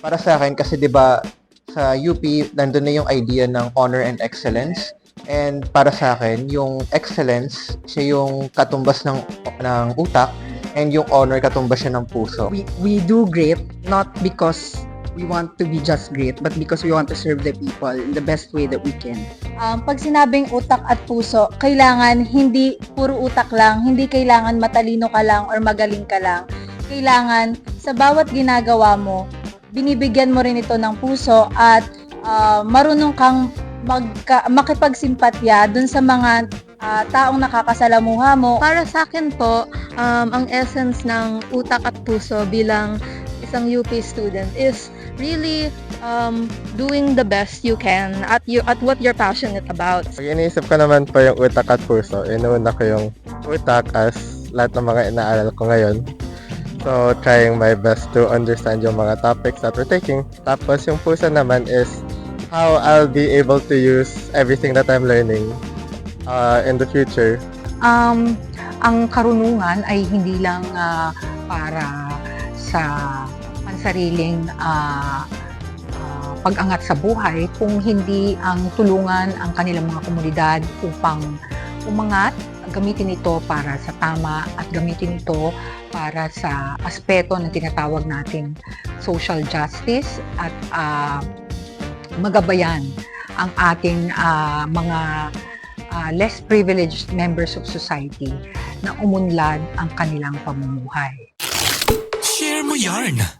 Para sa akin, kasi 'di ba sa UP, nandun na yung idea ng honor and excellence. And para sa akin, yung excellence, siya yung katumbas ng, ng utak, and yung honor, katumbas siya ng puso. we we do great not because we want to be just great but because we want to serve the people in the best way that we can. Um, pag sinabing utak at puso, kailangan hindi puro utak lang, hindi kailangan matalino ka lang or magaling ka lang. Kailangan sa bawat ginagawa mo, binibigyan mo rin ito ng puso at ah, marunong kang magka, makipagsimpatya dun sa mga ah, taong nakakasalamuha mo. Para sa akin po, um, ang essence ng utak at puso bilang isang UP student is really um, doing the best you can at you at what you're passionate about. Pag iniisip ko naman po yung utak at puso, inuuna ko yung utak as lahat ng mga inaaral ko ngayon. So, trying my best to understand yung mga topics that we're taking. Tapos, yung puso naman is how I'll be able to use everything that I'm learning uh, in the future. um, ang karunungan ay hindi lang ah, para sa pansariling ah, ah, pag-angat sa buhay, kung hindi ang tulungan ang kanilang mga komunidad upang umangat, gamitin ito para sa tama at gamitin ito para sa aspeto na tinatawag nating social justice at ah, magabayan ang ating ah, mga uh, less privileged members of society na umunlad ang kanilang pamumuhay. Share mo yarn!